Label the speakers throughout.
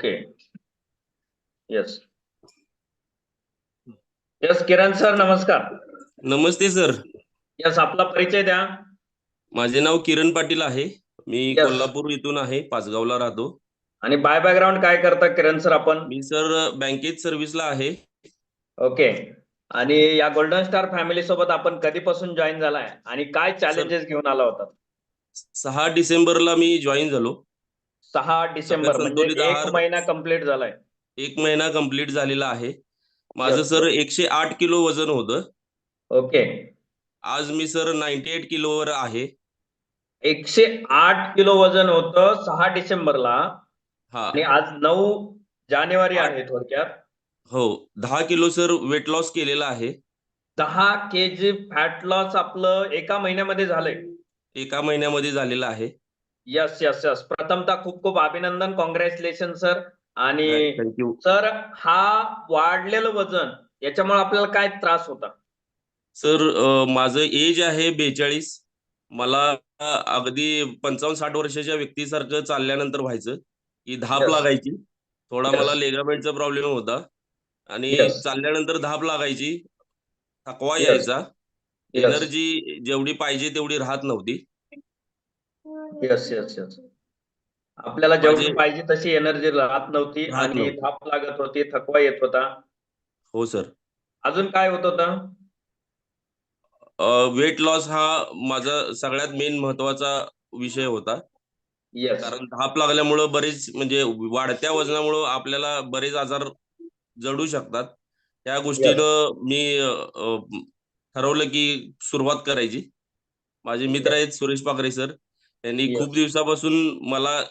Speaker 1: Okay yes yes Kiran sir नमस्कार
Speaker 2: नमस्ते sir
Speaker 1: yes आपला परिचय द्या.
Speaker 2: माझे नाव किरण पाटील आहे. मी
Speaker 1: Yes.
Speaker 2: कोल्हापूर इथून आहे पाचगावला राहतो.
Speaker 1: आणि बाय बॅकग्राऊंड काय करता किरण सर आपण?
Speaker 2: मी सर बँकेत सर्व्हिसला आहे.
Speaker 1: ओके आणि या गोल्डन स्टार फॅमिली सोबत आपण कधीपासून जॉईन झालाय? आणि काय चॅलेंजेस घेऊन आला होता?
Speaker 2: सहा डिसेंबरला मी जॉईन झालो.
Speaker 1: सहा डिसेंबर म्हणजे एक महिना कंप्लीट झालाय.
Speaker 2: एक महिना कंप्लीट झालेला आहे. माझं. सर एकशे आठ किलो वजन होतं.
Speaker 1: ओके
Speaker 2: आज मी सर नाईन्टी एट किलोवर आहे.
Speaker 1: एकशे आठ किलो वजन होतं सहा डिसेंबरला.
Speaker 2: हा.
Speaker 1: आणि आज नऊ जानेवारी आहे थोडक्यात.
Speaker 2: हो. दहा किलो सर वेट लॉस केलेला आहे.
Speaker 1: दहा के जी फॅट लॉस आपलं एका महिन्यामध्ये झालंय.
Speaker 2: एका महिन्यामध्ये झालेला आहे.
Speaker 1: यस यस यस प्रथमतः खूप खूप अभिनंदन. कॉंग्रॅच्युलेशन सर आणि
Speaker 2: थँक्यू
Speaker 1: सर हा वाढलेलं वजन याच्यामुळे आपल्याला काय त्रास होता?
Speaker 2: सर अ, माझं एज आहे बेचाळीस. मला अगदी पंचावन्न साठ वर्षाच्या व्यक्तीसारखं चालल्यानंतर व्हायचं. की धाप
Speaker 1: Yes.
Speaker 2: लागायची. थोडा
Speaker 1: Yes.
Speaker 2: मला लेगामेंटचा प्रॉब्लेम होता. आणि
Speaker 1: Yes.
Speaker 2: चालल्यानंतर धाप लागायची. थकवा
Speaker 1: Yes.
Speaker 2: यायचा.
Speaker 1: Yes.
Speaker 2: एनर्जी जेवढी पाहिजे तेवढी राहत नव्हती.
Speaker 1: यस यस यस आपल्याला जेवढी
Speaker 2: माझे-
Speaker 1: पाहिजे तशी एनर्जी राहत नव्हती आणि. धाप लागत होती थकवा येत होता.
Speaker 2: हो सर
Speaker 1: अजून काय होत होतं?
Speaker 2: वेट लॉस हा माझा सगळ्यात मेन महत्त्वाचा विषय होता.
Speaker 1: येस
Speaker 2: कारण धाप लागल्यामुळं बरेच म्हणजे वाढत्या वजनामुळं आपल्याला बरेच आजार जडू शकतात. त्या गोष्टीनं मी ठरवलं की सुरुवात करायची. माझे मित्र आहेत सुरेश पाकरे सर त्यांनी. खूप दिवसापासून मला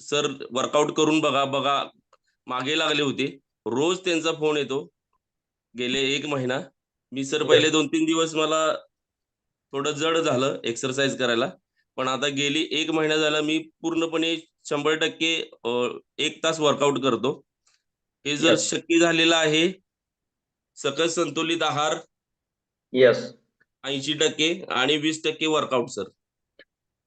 Speaker 2: सर वर्कआउट करून बघा बघा मागे लागले होते. रोज त्यांचा फोन येतो. गेले एक महिना. मी सर पहिले दोन तीन दिवस मला थोडं जड झालं एक्सरसाइज करायला. पण आता गेली एक महिना झाला मी पूर्णपणे शंभर टक्के एक तास वर्कआउट करतो. हे जर. शक्य झालेलं आहे सकस संतुलित आहार
Speaker 1: येस
Speaker 2: ऐंशी टक्के आणि वीस टक्के वर्कआउट सर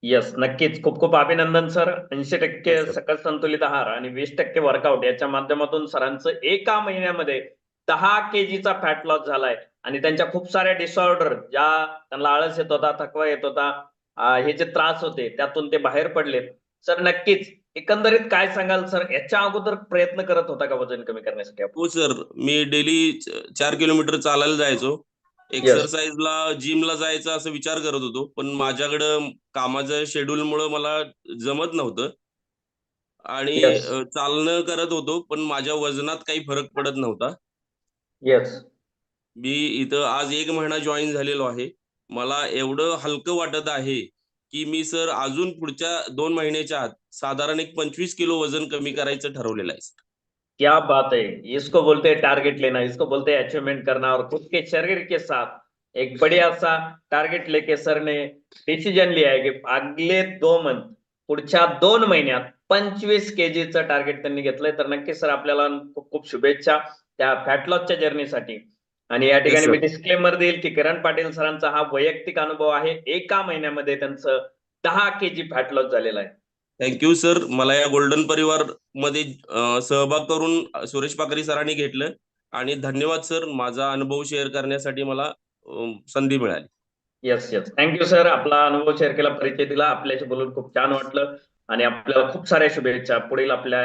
Speaker 1: येस नक्कीच. खूप खूप अभिनंदन सर. ऐंशी टक्के. सकस संतुलित आहार आणि वीस टक्के वर्कआउट याच्या माध्यमातून सरांचं एका महिन्यामध्ये दहा केजीचा फॅट लॉस झालाय. आणि त्यांच्या खूप साऱ्या डिसऑर्डर ज्या त्यांना आळस येत होता थकवा येत होता हे जे त्रास होते त्यातून ते बाहेर पडलेत सर नक्कीच. एकंदरीत काय सांगाल सर? याच्या अगोदर प्रयत्न करत होता का वजन कमी करण्यासाठी?
Speaker 2: हो सर. मी डेली चार किलोमीटर चालायला जायचो. एक्सरसाइजला जिमला जायचा असं विचार करत होतो पण माझ्याकडं कामाच्या शेड्यूलमुळे मला जमत नव्हतं. आणि चालणं करत होतो पण माझ्या वजनात काही फरक पडत नव्हता.
Speaker 1: येस
Speaker 2: मी इथं आज एक महिना जॉईन झालेलो आहे. मला एवढं हलकं वाटत आहे की मी सर अजून पुढच्या दोन महिन्याच्या आत साधारण एक पंचवीस किलो वजन कमी करायचं ठरवलेलं आहे. सर.
Speaker 1: क्या बात है? इसको बोलते हैं टारगेट लेना इसको बोलते हैं अचीवमेंट करना और खुद के शरीर के साथ एक बढ़िया सा टारगेट लेके सर ने डिसिजन लिया है की अगले दो मंथ पुढच्या दोन महिन्यात पंचवीस केजीचं टार्गेट त्यांनी घेतलंय. तर नक्कीच सर आपल्याला खूप खूप शुभेच्छा त्या फॅट लॉसच्या जर्नीसाठी आणि या ठिकाणी. मी डिस्क्लेमर देईल की किरण पाटील सरांचा हा वैयक्तिक अनुभव आहे. एका महिन्यामध्ये त्यांचं दहा केजी फॅट लॉस झालेला आहे.
Speaker 2: थँक्यू सर मला या गोल्डन परिवारमध्ये सहभाग करून सुरेश पाकरी सरांनी घेतलं आणि धन्यवाद सर माझा अनुभव शेअर करण्यासाठी मला संधी मिळाली.
Speaker 1: येस येस थँक्यू सर आपला अनुभव शेअर केला परिचय दिला. आपल्याशी बोलून खूप छान वाटलं. आणि आपल्याला खूप साऱ्या शुभेच्छा. पुढील आपल्या